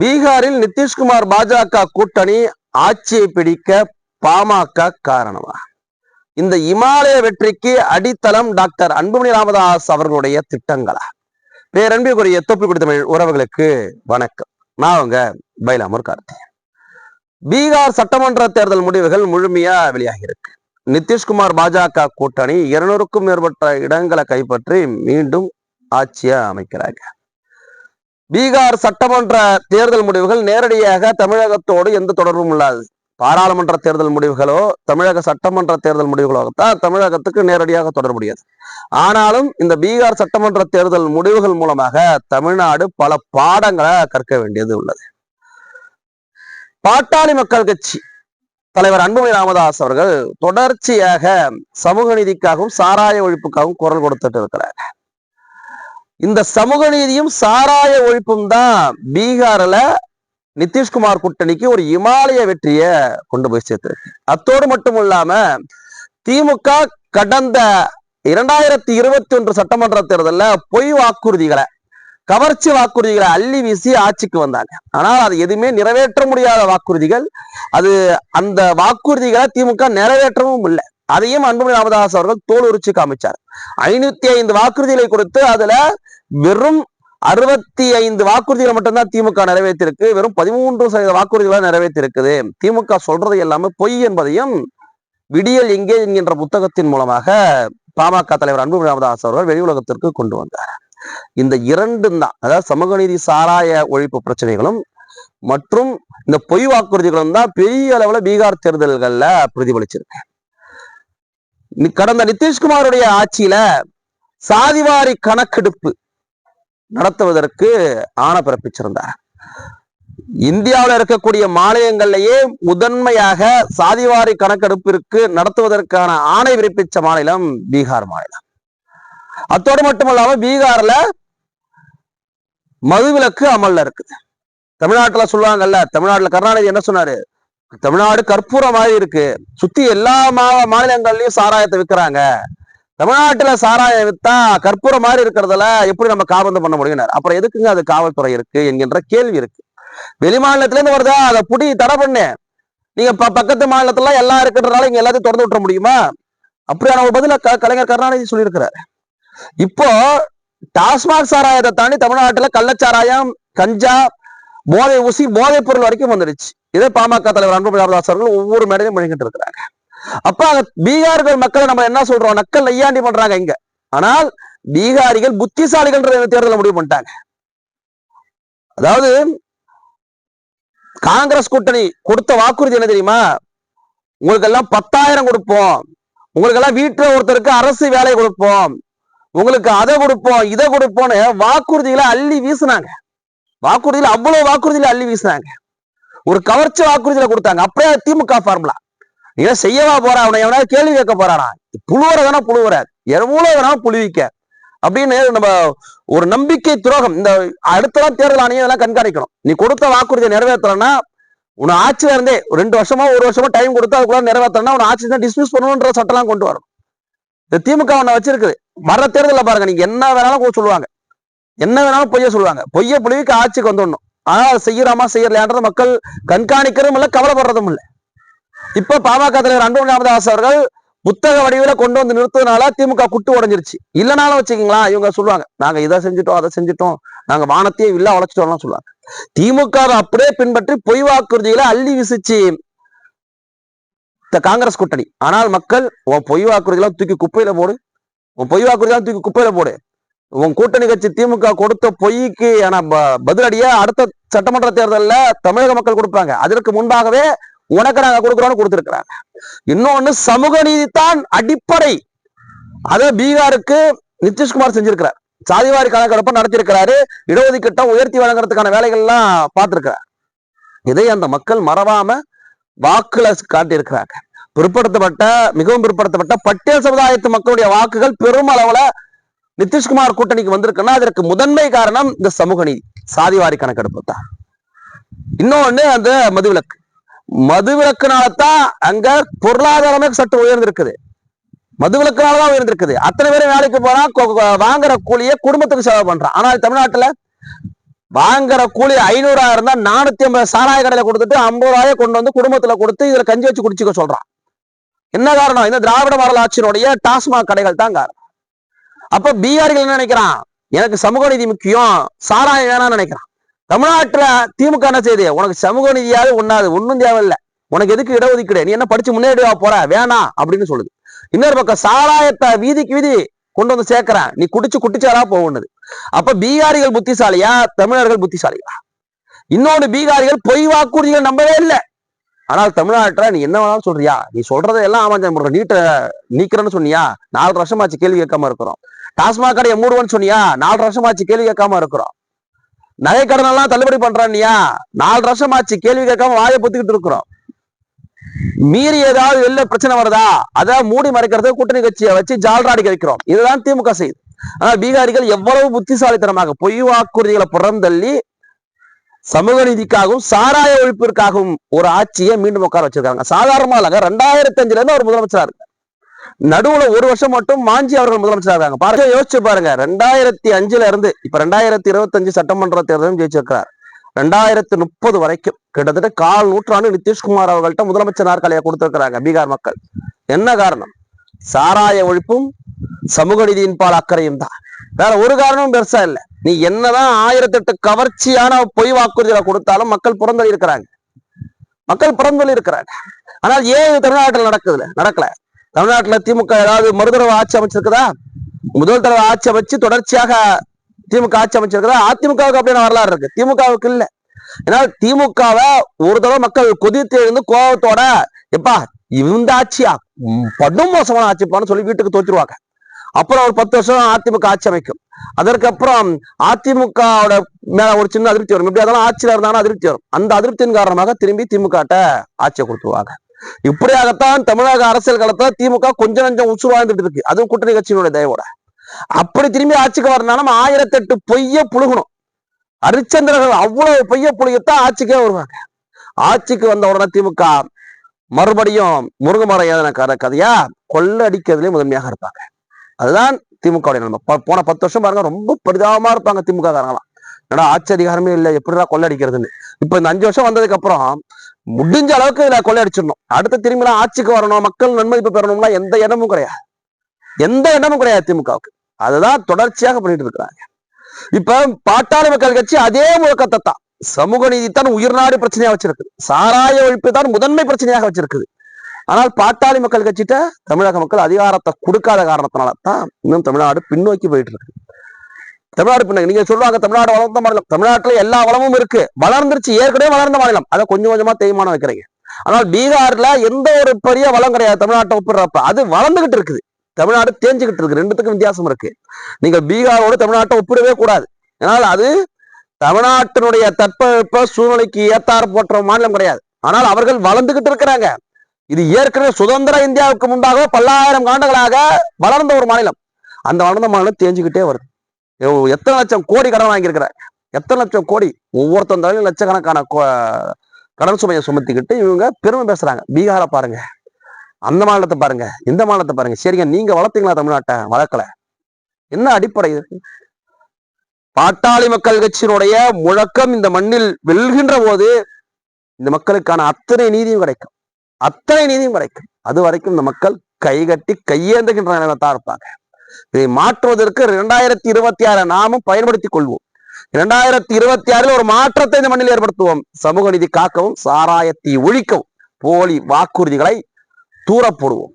பீகாரில் நிதிஷ்குமார் பாஜக கூட்டணி ஆட்சியை பிடிக்க பாமக காரணமா? இந்த இமாலய வெற்றிக்கு அடித்தளம் டாக்டர் அன்புமணி ராமதாஸ் அவர்களுடைய திட்டங்களா? பேரன்பிற்குரிய தொப்பி தமிழ் உறவுகளுக்கு வணக்கம். நான் உங்க பைலாமூர் கார்த்தி. பீகார் சட்டமன்ற தேர்தல் முடிவுகள் முழுமையா வெளியாகி இருக்கு நிதிஷ்குமார் பாஜக கூட்டணி இருநூறுக்கும் மேற்பட்ட இடங்களை கைப்பற்றி மீண்டும் ஆட்சியா அமைக்கிறாங்க. பீகார் சட்டமன்ற தேர்தல் முடிவுகள் நேரடியாக தமிழகத்தோடு எந்த தொடர்பும் இல்லாது. பாராளுமன்ற தேர்தல் முடிவுகளோ தமிழக சட்டமன்ற தேர்தல் முடிவுகளோ தான் தமிழகத்துக்கு நேரடியாக தொடர்புடையது. ஆனாலும் இந்த பீகார் சட்டமன்ற தேர்தல் முடிவுகள் மூலமாக தமிழ்நாடு பல பாடங்களை கற்க வேண்டியது உள்ளது. பாட்டாளி மக்கள் கட்சி தலைவர் அன்புமணி ராமதாஸ் அவர்கள் தொடர்ச்சியாக சமூக நீதிக்காகவும் சாராய ஒழிப்புக்காகவும் குரல் கொடுத்துட்டு இருக்கிறார். இந்த சமூக நீதியும் சாராய ஒழிப்பும் தான் பீகார்ல நிதிஷ்குமார் கூட்டணிக்கு ஒரு இமாலய வெற்றிய கொண்டு போய் சேர்த்திருக்கு அத்தோடு மட்டும் இல்லாம திமுக கடந்த இரண்டாயிரத்தி இருபத்தி ஒன்று சட்டமன்ற தேர்தலில் பொய் வாக்குறுதிகளை கவர்ச்சி வாக்குறுதிகளை அள்ளி வீசி ஆட்சிக்கு வந்தாங்க. ஆனால் அது எதுவுமே நிறைவேற்ற முடியாத வாக்குறுதிகள். அது அந்த வாக்குறுதிகளை திமுக நிறைவேற்றவும் இல்லை. அதையும் அன்புமணி ராமதாஸ் அவர்கள் தோல் உரிச்சு காமிச்சார். ஐநூத்தி ஐந்து வாக்குறுதிகளை கொடுத்து அதுல வெறும் அறுபத்தி ஐந்து வாக்குறுதிகளை மட்டும்தான் திமுக நிறைவேற்றிருக்கு. வெறும் பதிமூன்று சதவீத வாக்குறுதிகளை நிறைவேற்றிருக்குது. திமுக சொல்றது எல்லாமே பொய் என்பதையும் விடியல் எங்கே என்கின்ற புத்தகத்தின் மூலமாக பாமக தலைவர் அன்புமணி ராமதாஸ் அவர்கள் வெளி உலகத்திற்கு கொண்டு வந்தார். இந்த இரண்டும் தான் அதாவது சமூக நீதி சாராய ஒழிப்பு பிரச்சனைகளும் மற்றும் இந்த பொய் வாக்குறுதிகளும் தான் பெரிய அளவுல பீகார் தேர்தல்கள்ல பிரதிபலிச்சிருக்கு. கடந்த நிதிஷ்குமாருடைய ஆட்சியில சாதிவாரி கணக்கெடுப்பு நடத்துவதற்கு ஆணை பிறப்பிச்சிருந்தார். இந்தியாவில் இருக்கக்கூடிய மாநிலங்கள்லயே முதன்மையாக சாதிவாரி கணக்கெடுப்பிற்கு நடத்துவதற்கான ஆணை பிறப்பிச்ச மாநிலம் பீகார் மாநிலம். அத்தோடு மட்டுமல்லாம பீகார்ல மதுவிலக்கு அமல்ல இருக்குது. தமிழ்நாட்டுல சொல்லுவாங்கல்ல தமிழ்நாட்டுல கருணாநிதி என்ன சொன்னாரு? தமிழ்நாடு கற்பூரம் மாதிரி இருக்கு. சுத்தி எல்லா மா மாநிலங்கள்லயும் சாராயத்தை விற்கிறாங்க தமிழ்நாட்டுல சாராயம் வித்தா கற்பூரம் மாதிரி இருக்கிறதுல எப்படி நம்ம காபந்து பண்ண முடியும் அப்புறம் எதுக்குங்க அது காவல்துறை இருக்கு என்கின்ற கேள்வி இருக்கு. வெளி மாநிலத்துல இருந்து வருதா? அதை புடி தடை பண்ணு. நீங்க ப- பக்கத்து மாநிலத்துல எல்லாம் இருக்கிறதுனால இங்க எல்லாத்தையும் திறந்து விட்டுற முடியுமா? அப்படியான ஒரு பதில க- கலைஞர் கருணாநிதி சொல்லியிருக்கிறாரு. இப்போ டாஸ்மாக் சாராயத்தை தாண்டி தமிழ்நாட்டுல கள்ளச்சாராயம் கஞ்சா போதை ஊசி போதைப் பொருள் வரைக்கும் வந்துடுச்சு. இதே பாமக தலைவர் அன்பு ராமதாஸ் அவர்கள் ஒவ்வொரு மேடையிலும் முழங்கிட்டு இருக்கிறாங்க. அப்ப அங்க பீகார்கள் மக்களை நம்ம என்ன சொல்றோம்? நக்கல் நையாண்டி பண்றாங்க இங்க. ஆனால் பீகாரிகள் புத்திசாலிகள் தேர்தலை முடிவு பண்ணிட்டாங்க. அதாவது காங்கிரஸ் கூட்டணி கொடுத்த வாக்குறுதி என்ன தெரியுமா? உங்களுக்கு எல்லாம் பத்தாயிரம் கொடுப்போம். உங்களுக்கு எல்லாம் வீட்டுல ஒருத்தருக்கு அரசு வேலை கொடுப்போம். உங்களுக்கு அதை கொடுப்போம் இதை கொடுப்போம்னு வாக்குறுதிகளை அள்ளி வீசுனாங்க. வாக்குறுதியில அவ்வளவு வாக்குறுதியில அள்ளி வீசுனாங்க. ஒரு கவர்ச்சி வாக்குறுதியில கொடுத்தாங்க. அப்படியே திமுக ஃபார்முலா நீங்க செய்யவா போறா? அவனை எவனா கேள்வி கேட்க போறானா? புழுவர தானே புழுவுற? எவ்வளவு வேணாலும் புழுவிக்க. அப்படின்னு நம்ம ஒரு நம்பிக்கை துரோகம். இந்த அடுத்தலாம் தேர்தல் ஆணையம் இதெல்லாம் கண்காணிக்கணும். நீ கொடுத்த வாக்குறுதியை நிறைவேற்றலன்னா உன்னை ஆட்சியில இருந்தே ரெண்டு வருஷமா ஒரு வருஷமா டைம் கொடுத்து அதுக்குள்ள நிறைவேற்றலன்னா உன் ஆட்சி தான் டிஸ்மிஸ் பண்ணணுன்ற சட்டம்லாம் கொண்டு வரணும். இந்த திமுக ஒண்ணு வச்சிருக்குது. வர தேர்தலில் பாருங்க நீங்க என்ன வேணாலும் சொல்லுவாங்க. என்ன வேணாலும் பொய்ய சொல்லுவாங்க. பொய்ய புளிவுக்கு ஆட்சிக்கு வந்துடணும். ஆனால் அதை செய்யறாமா செய்யலையான்றது மக்கள் கண்காணிக்கிறதும் இல்ல கவலைப்படுறதும் இல்ல. இப்ப பாமக தலைவர் அன்பு ராமதாஸ் அவர்கள் புத்தக வடிவில கொண்டு வந்து நிறுத்ததுனால திமுக குட்டு உடைஞ்சிருச்சு. இல்லைனாலும் வச்சுக்கீங்களா இவங்க சொல்லுவாங்க நாங்க இதை செஞ்சுட்டோம் அதை செஞ்சுட்டோம் நாங்க வானத்தையே இல்ல உழைச்சிட்டோம்லாம் சொல்லுவாங்க. திமுக அப்படியே பின்பற்றி பொய் வாக்குறுதிகளை அள்ளி விசிச்சு இந்த காங்கிரஸ் கூட்டணி. ஆனால் மக்கள் உன் பொய் வாக்குறுதிலாம் தூக்கி குப்பையில போடு உன் பொய் வாக்குறுதிலாம் தூக்கி குப்பையில போடு. உன் கூட்டணி கட்சி திமுக கொடுத்த பொய்க்கு ஆனா ப- பதிலடியா அடுத்த சட்டமன்ற தேர்தலில் தமிழக மக்கள் கொடுப்பாங்க. அதற்கு முன்பாகவே உனக்கு நாங்க கொடுக்குறோம்னு கொடுத்திருக்கிறாங்க. இன்னொன்னு சமூக நீதித்தான் அடிப்படை. அத பீகாருக்கு நிதிஷ்குமார் செஞ்சிருக்கிறார். சாதிவாரி கணக்கெடுப்பு நடத்தியிருக்கிறாரு. இடஒதுக்கீட்டம் உயர்த்தி வழங்குறதுக்கான வேலைகள் எல்லாம் பார்த்திருக்கிறார். இதை அந்த மக்கள் மறவாம வாக்குல காட்டியிருக்கிறாங்க. பிற்படுத்தப்பட்ட மிகவும் பிற்படுத்தப்பட்ட பட்டியல் சமுதாயத்து மக்களுடைய வாக்குகள் பெரும் அளவுல நிதிஷ்குமார் கூட்டணிக்கு வந்திருக்குன்னா அதற்கு முதன்மை காரணம் இந்த சமூக நீதி. சாதிவாரி கணக்கெடுப்பு தான் இன்னொன்னு அந்த மதுவிலக்கு. மதுவிலக்குனாலதான் அங்க பொருளாதாரமே சற்று உயர்ந்திருக்குது. மதுவிலக்குனாலதான் உயர்ந்திருக்குது. அத்தனை பேரும் வேலைக்கு போனா வாங்குற கூலியை குடும்பத்துக்கு செலவு பண்றான். ஆனால் தமிழ்நாட்டுல வாங்குற கூலி ஐநூறாயிரம் இருந்தா நானூத்தி ஐம்பது சாராய கடையில கொடுத்துட்டு ஐம்பது ரூபாய கொண்டு வந்து குடும்பத்துல கொடுத்து இதுல கஞ்சி வச்சு குடிச்சுக்க சொல்றான். என்ன காரணம்? இந்த திராவிட மாடல் ஆட்சியினுடைய டாஸ்மாக் கடைகள் தான் காரணம். அப்ப பீகாரிகள் என்ன நினைக்கிறான்? எனக்கு சமூக நீதி முக்கியம் சாராயம் வேணாம்னு நினைக்கிறான். தமிழ்நாட்டுல திமுக என்ன செய்யுது? உனக்கு சமூக நீதியாவது ஒண்ணாது ஒண்ணும் தேவையில்லை. உனக்கு எதுக்கு இடஒதுக்கீடு? நீ என்ன படிச்சு முன்னேறிவா போற? வேணாம் அப்படின்னு சொல்லுது. இன்னொரு பக்கம் சாராயத்தை வீதிக்கு வீதி கொண்டு வந்து சேர்க்கிறேன். நீ குடிச்சு குட்டிச்சாரா போகணுது அப்ப பீகாரிகள் புத்திசாலியா? தமிழர்கள் புத்திசாலியா இன்னொன்னு பீகாரிகள் பொய் வாக்குறுதிகள் நம்பவே இல்லை. ஆனால் தமிழ்நாட்டுல நீ என்ன வேணாலும் சொல்றியா? நீ சொல்றதை எல்லாம் ஆமாம் நீட்டை நீக்கிறேன்னு சொன்னியா? நாலு வருஷமாச்சு கேள்வி கேட்காம இருக்கிறோம். டாஸ்மாக் கடையை மூடுவோன்னு சொன்னியா? நாலு வருஷமாச்சு கேள்வி கேட்காம இருக்கிறோம். நகை கடன் எல்லாம் தள்ளுபடி பண்றான்னியா? நாலு வருஷமாச்சு கேள்வி கேட்காம வாயை பொத்துக்கிட்டு இருக்கிறோம். மீறி ஏதாவது வெளில பிரச்சனை வருதா? அதை மூடி மறைக்கிறது கூட்டணி கட்சியை வச்சு ஜால்ராடிக்க வைக்கிறோம். இதுதான் திமுக செய்யுது ஆனா பீகாரிகள் எவ்வளவு புத்திசாலித்தனமாக பொய் வாக்குறுதிகளை புறந்தள்ளி சமூக நீதிக்காகவும் சாராய ஒழிப்பிற்காகவும் ஒரு ஆட்சியை மீண்டும் உட்கார வச்சிருக்காங்க. சாதாரணமா இல்லைங்க. ரெண்டாயிரத்தி அஞ்சுல இருந்து ஒரு முதலமைச்சரா இருக்கு நடுவுல ஒரு வருஷம் மட்டும் மாஞ்சி அவர்கள் முதலமைச்சராக இருக்காங்க பாருங்க யோசிச்சு பாருங்க. ரெண்டாயிரத்தி அஞ்சுல இருந்து இப்ப ரெண்டாயிரத்தி இருபத்தஞ்சு சட்டமன்ற தேர்தலும் ஜெயிச்சிருக்கிறார். ரெண்டாயிரத்தி முப்பது வரைக்கும் கிட்டத்தட்ட கால் நூற்றாண்டு நிதிஷ்குமார் அவர்கள்ட்ட முதலமைச்சர் நாற்காலியை கொடுத்திருக்கிறாங்க பீகார் மக்கள். என்ன காரணம்? சாராய ஒழிப்பும் சமூக நீதியின் பால் அக்கறையும் தான். வேற ஒரு காரணமும் பெருசா இல்ல. நீ என்னதான் ஆயிரத்தெட்டு கவர்ச்சியான பொய் வாக்குறுதிகளை கொடுத்தாலும் மக்கள் புறந்தள்ளி இருக்கிறாங்க. மக்கள் புறந்தள்ளி இருக்கிறாங்க. ஆனால் ஏன் இது தமிழ்நாட்டில் நடக்குதுல? நடக்கல. தமிழ்நாட்டுல திமுக ஏதாவது மறுதடவை ஆட்சி அமைச்சிருக்குதா? முதல் தடவை ஆட்சி அமைச்சு தொடர்ச்சியாக திமுக ஆட்சி அமைச்சிருக்குதா? அதிமுகவுக்கு அப்படின்னு வரலாறு இருக்கு. திமுகவுக்கு இல்ல. ஏன்னா திமுகவை ஒரு தடவை மக்கள் கொதித்து எழுந்து கோபத்தோட எப்பா இந்த ஆட்சியா? படும் மோசமான ஆட்சிப்பான்னு சொல்லி வீட்டுக்கு தோச்சிருவாங்க அப்புறம் ஒரு பத்து வருஷம் அதிமுக ஆட்சி அமைக்கும். அதற்கப்புறம் அதிமுகவோட மேல ஒரு சின்ன அதிருப்தி வரும். எப்படி அதெல்லாம் ஆட்சியில இருந்தாலும் அதிருப்தி வரும். அந்த அதிருப்தியின் காரணமாக திரும்பி திமுக ஆட்சியை கொடுத்துருவாங்க. இப்படியாகத்தான் தமிழக அரசியல் களத்துல திமுக கொஞ்சம் நஞ்சம் உசு வாழ்ந்துட்டு இருக்கு. அதுவும் கூட்டணி கட்சியினுடைய தயவோட. அப்படி திரும்பி ஆட்சிக்கு வரணும்னா நம்ம ஆயிரத்தெட்டு பொய்ய புழுகணும். ஹரிச்சந்திரர்கள் அவ்வளவு பொய்ய புழுகத்தான் ஆட்சிக்கே வருவாங்க. ஆட்சிக்கு வந்த உடனே திமுக மறுபடியும் முருங்கமரம் ஏதன கதை கதையா? கொள்ளை அடிக்கிறதுலயே முதன்மையாக இருப்பாங்க. அதுதான் திமுக நிலைமை. போன பத்து வருஷம் பாருங்க ரொம்ப பரிதாபமா இருப்பாங்க திமுக காரங்களாம் என்னடா ஆட்சி அதிகாரமே இல்லை எப்படிடா கொள்ளை அடிக்கிறதுன்னு. இப்ப இந்த அஞ்சு வருஷம் வந்ததுக்கு அப்புறம் முடிஞ்ச அளவுக்கு இதுல கொள்ளையடிச்சிடணும். அடிச்சிடணும் அடுத்து திரும்பிலாம் ஆட்சிக்கு வரணும் மக்கள் நன்மதிப்பு பெறணும்னா எந்த எண்ணமும் கிடையாது. எந்த எண்ணமும் கிடையாது திமுகவுக்கு. அதுதான் தொடர்ச்சியாக பண்ணிட்டு இருக்கிறாங்க. இப்ப பாட்டாளி மக்கள் கட்சி அதே முழக்கத்தை தான். சமூக நீதி தான் உயிர்நாடு பிரச்சனையா வச்சிருக்குது சாராய ஒழிப்பு தான் முதன்மை பிரச்சனையாக வச்சிருக்குது ஆனால் பாட்டாளி மக்கள் கட்சிட்ட தமிழக மக்கள் அதிகாரத்தை கொடுக்காத காரணத்தினால தான் இன்னும் தமிழ்நாடு பின்னோக்கி போயிட்டு இருக்கு. தமிழ்நாடு பின்னங்க நீங்க சொல்லுவாங்க தமிழ்நாடு வளர்ந்த மாநிலம். தமிழ்நாட்டுல எல்லா வளமும் இருக்கு. வளர்ந்துருச்சு. ஏற்கனவே வளர்ந்த மாநிலம். அதை கொஞ்சம் கொஞ்சமா தேய்மானம் வைக்கிறீங்க. ஆனால் பீகார்ல எந்த ஒரு பெரிய வளம் கிடையாது. தமிழ்நாட்டை ஒப்பிடுறப்ப. அது வளர்ந்துகிட்டு இருக்குது. தமிழ்நாடு தேஞ்சுக்கிட்டு இருக்கு ரெண்டுத்துக்கும் வித்தியாசம் இருக்கு. நீங்க பீகாரோட தமிழ்நாட்டை ஒப்பிடவே கூடாது. ஆனால் அது தமிழ்நாட்டினுடைய தட்பவெப்ப சூழ்நிலைக்கு ஏத்தார் போன்ற மாநிலம் கிடையாது. ஆனால் அவர்கள் வளர்ந்துகிட்டு இருக்கிறாங்க. இது ஏற்கனவே சுதந்திர இந்தியாவுக்கு முன்பாக பல்லாயிரம் ஆண்டுகளாக வளர்ந்த ஒரு மாநிலம். அந்த வளர்ந்த மாநிலம் தேஞ்சுக்கிட்டே வருது. எத்தனை லட்சம் கோடி கடன் வாங்கியிருக்கிற? எத்தனை லட்சம் கோடி? ஒவ்வொருத்தன் தலையும் லட்சக்கணக்கான கடன் சுமையை சுமத்திக்கிட்டு இவங்க பெருமை பேசுறாங்க. பீகாரை பாருங்க. அந்த மாநிலத்தை பாருங்க. இந்த மாநிலத்தை பாருங்க. சரிங்க நீங்க வளர்த்தீங்களா தமிழ்நாட்டை? வளர்க்கல. என்ன அடிப்படை பாட்டாளி மக்கள் கட்சியினுடைய முழக்கம் இந்த மண்ணில் வெல்கின்ற போது இந்த மக்களுக்கான அத்தனை நீதியும் கிடைக்கும். அத்தனை நீதியும் கிடைக்கும். அது வரைக்கும் இந்த மக்கள் கைகட்டி கையேந்துகின்ற நிலைமை தான் இருப்பாங்க. இதை மாற்றுவதற்கு இரண்டாயிரத்தி இருபத்தி ஆறு நாமும் பயன்படுத்திக் கொள்வோம். இரண்டாயிரத்தி இருபத்தி ஆறில் ஒரு மாற்றத்தை இந்த மண்ணில் ஏற்படுத்துவோம். சமூக நீதி காக்கவும் சாராயத்தை ஒழிக்கவும் போலி வாக்குறுதிகளை தூரப்படுவோம்.